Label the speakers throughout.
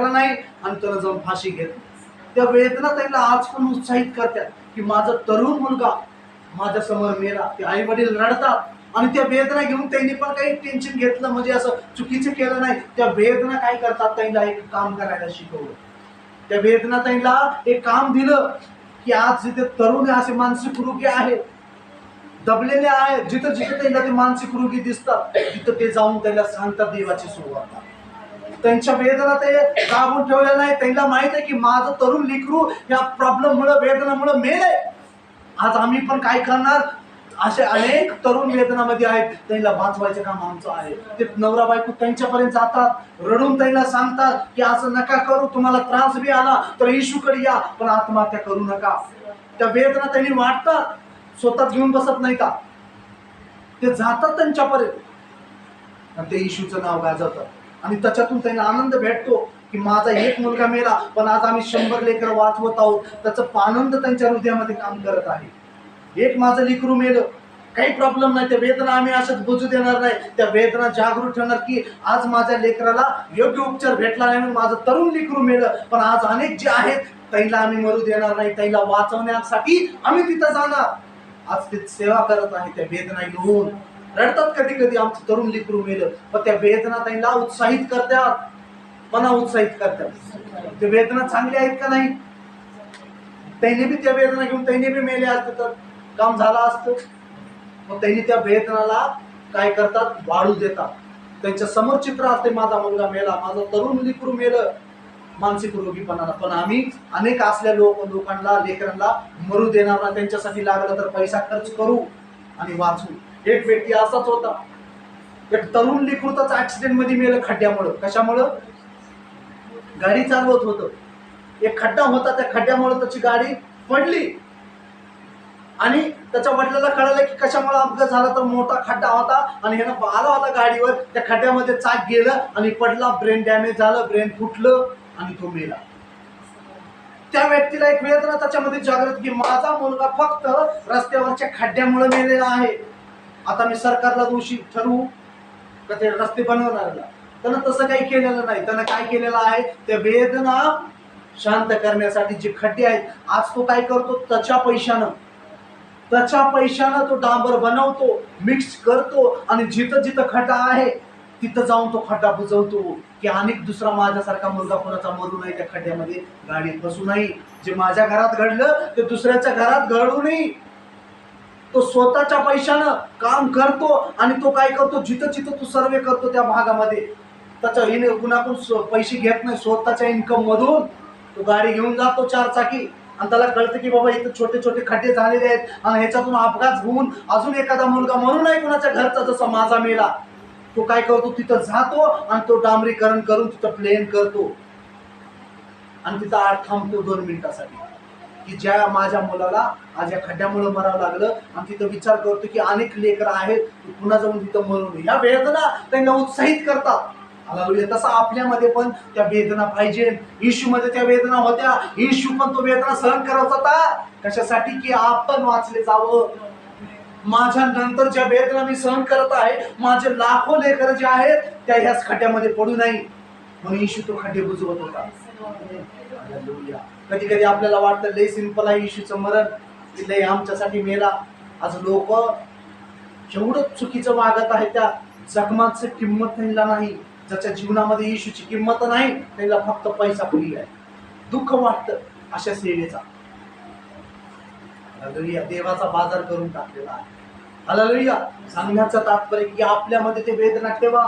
Speaker 1: टाकला नाही आणि त्याला जाऊन फाशी घेतली. त्या वेदना त्यांना आज पण उत्साहित करतात की माझा तरुण मुलगा माझ्यासमोर मेला ते आई वडील रडतात आणि त्या वेदना घेऊन त्यांनी पण काही टेन्शन घेतलं म्हणजे असं चुकीचं केलं नाही. त्या वेदना काय करतात त्यांना एक काम करायला शिकवलं. त्या वेदना त्यांना एक काम दिलं की आज जिथे तरुण असे मानसिक रोगी आहेत. दबलेले आहेत. जिथं जिथं त्यांना ते मानसिक रोगी दिसतात तिथं ते जाऊन त्यांना सांगतात देवाची सुरुवात. त्यांच्या वेदना ते दाबून ठेवल्या नाही. त्यांना माहीत आहे की माझं तरुण लिकरू या प्रॉब्लेम मुळे वेदनामुळे मेले आज आम्ही पण काय करणार? असे अनेक तरुण वेदनामध्ये आहेत. त्यांना वाचवायचं काम आमचं आहे. ते नवरा बायको त्यांच्यापर्यंत जातात. रडून त्यांना सांगतात की असं नका करू तुम्हाला त्रास बी आला तर येशूकडे या पण आत्महत्या करू नका. त्या वेदना त्यांनी वाटतात. स्वतः घेऊन बसत नाही का ते जातात त्यांच्यापर्यंत. आणि ते येशूचं नाव गाजवतात. आणि त्याच्यातून त्यांना आनंद भेटतो की माझा एक मुलगा मेला पण आज आम्ही शंभर लेकर वाचवत आहोत. त्याचा आनंद त्यांच्या हृदयामध्ये काम करत आहे. एक माझं लेकरू मेलं. काही प्रॉब्लेम नाही त्या वेदना आम्ही अशाच बुजू देणार नाही. त्या वेदना जागृत ठेवणार की आज माझ्या लेकराला योग्य उपचार भेटला नाही म्हणून माझं तरुण लेकरू मेलं. पण आज अनेक जे आहेत त्याला आम्ही मरू देणार नाही. त्याला वाचवण्यासाठी आम्ही तिथं जाणार. आज ते सेवा करत आहे त्या वेदना घेऊन. रडतात कधी कधी आमचं तरुण लिकरू मेलं. पण त्या वेदना त्यांना उत्साहित करतात. मना उत्साहित करतात. ते वेदना चांगल्या आहेत का नाही? त्यांनी बी त्या वेदना घेऊन त्यांनी बी मेले असते तर काम झालं असतं. मग त्यांनी त्या वेदनाला काय करतात? वाढू देतात. त्यांच्यासमोर चित्र असते माझा मुलगा मेला माझा तरुण लिकरू मेलं. मानसिक रोगीपणाला पण आम्ही अनेक असल्या लोक लोकांना लेकरांना मरू देणार ना त्यांच्यासाठी लागलं तर पैसा खर्च करू आणि वाचू. एक व्यक्ती असाच होता. एक तरुण लेकरू ऍक्सिडेंटमध्ये मेलं खड्ड्यामुळं. कशामुळं? गाडी चालवत होतं. एक खड्डा होता त्या खड्ड्यामुळं त्याची गाडी पडली. आणि त्याच्या वडिलाला कळालं की कशामुळे अपघात झाला तर मोठा खड्डा होता आणि ह्यानं आला होता गाडीवर. त्या खड्ड्यामध्ये चाक गेलं आणि पडला. ब्रेन डॅमेज झालं ब्रेन फुटलं आणि तो मेला. त्या व्यक्तीला एक वेदना त्याच्यामध्ये जागृत की माझा मुलगा फक्त रस्त्यावरच्या खड्ड्यामुळे मेलेला आहे. आता मी सरकारला दोषी ठरवू? का ते रस्ते बनवणाऱ्याला? त्यानं तसं काही केलेलं नाही. त्यानं काय केलेलं आहे? त्या वेदना शांत करण्यासाठी जे खड्डे आहेत आज तो काय करतो? त्याच्या पैशानं. त्याच्या पैशानं तो डांबर बनवतो मिक्स करतो आणि जिथं जिथं खड्डा आहे तिथं जाऊन तो खड्डा बुजवतो. की अनेक दुसरा माझ्यासारखा मुलगा कोणाचा मरू नये त्या खड्ड्यामध्ये? गाडीत बसू नाही जे माझ्या घरात घडलं ते दुसऱ्याच्या घरात घडू नये. तो स्वतःच्या पैशानं काम करतो आणि तो काय करतो? जिथं जिथं तो सर्वे करतो त्या भागामध्ये. त्याच्या हिने कुणाकडून पैसे घेत नाही स्वतःच्या इन्कम मधून. तो गाडी घेऊन जातो चार चाकी. आणि त्याला कळतं की बाबा इथं छोटे छोटे खड्डे झालेले आहेत. आणि ह्याच्यातून अपघात होऊन अजून एखादा मुलगा म्हणून नाही कुणाच्या घरचा जसा माझा मेला. तो काय करतो? तिथं जातो आणि तो डांबरीकरण करून तिथं प्लेन करतो. आणि तिथं आठ थांबतो दोन मिनिटासाठी. की ज्या माझ्या मुलाला आज या खड्ड्यामुळं मरावं लागलं आणि तिथं विचार करतो की अनेक लेकर आहेत पुन्हा जाऊन तिथं मरून या. वेदना त्यांना उत्साहित करतात. तसं आपल्यामध्ये पण त्या वेदना पाहिजे. मध्ये त्या वेदना होत्या. येशू पण तो वेदना सहन करत होता. कशासाठी? की आपण वाचले जावं. माझ्या नंतर ज्या वेदना मी सहन करत आहे. माझे लाखो लेकर जे आहेत त्या ह्याच खड्ड्यामध्ये पडू नाही म्हणून येशू तो खड्डे बुजवत होता. कधी कधी आपल्याला वाटतं लय सिंपल आहे इशूचं मरण की लय आमच्यासाठी मेला. आज लोक जेवढं चुकीचं वागत आहे त्या जखमाचं किंमत त्यांना नाही. ज्याच्या जीवनामध्ये इशूची किंमत नाही त्यांना फक्त पैसा पुरी आहे. दुःख वाटतं अशा सेवेचा देवाचा बाजार करून टाकलेला आहे. हालेलुया. सांगण्याचं तात्पर्य की आपल्यामध्ये ते वेदना ठेवा.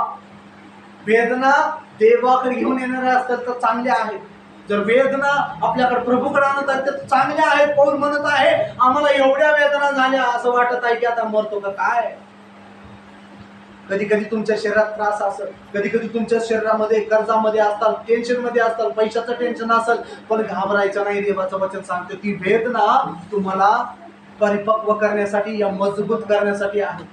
Speaker 1: वेदना देवाकडे घेऊन येणाऱ्या असतात तर चांगल्या आहेत. जर वेदना आपल्याकडे प्रभूकडे आणत आहेत तर चांगल्या आहेत पौल म्हणत आहे आम्हाला एवढ्या वेदना झाल्या असं वाटत आहे की आता मरतो का काय? कधी कधी तुमच्या शरीरात त्रास असेल कधी कधी तुमच्या शरीरामध्ये कर्जामध्ये असतात टेन्शनमध्ये असतात पैशाचं टेन्शन असेल पण घाबरायचं नाही देवाचं वचन सांगतो ती वेदना तुम्हाला परिपक्व करण्यासाठी या मजबूत करण्यासाठी आहे.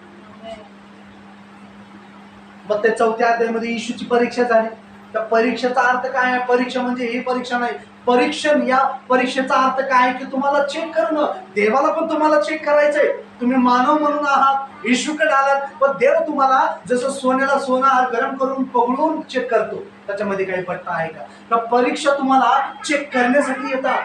Speaker 1: मग त्या चौथ्या अध्यायामध्ये इशूची परीक्षा झाली. त्या परीक्षेचा अर्थ काय आहे? परीक्षा म्हणजे ही परीक्षा नाही. परीक्षण या परीक्षेचा अर्थ काय आहे की तुम्हाला चेक करणं. देवाला पण तुम्हाला चेक करायचंय. तुम्ही मानव म्हणून आहात येशूकडे आलात पण देव तुम्हाला जसं सोन्याला सोना गरम करून पगळून चेक करतो. त्याच्यामध्ये काही पट्टा आहे का? का परीक्षा तुम्हाला चेक करण्यासाठी येतात.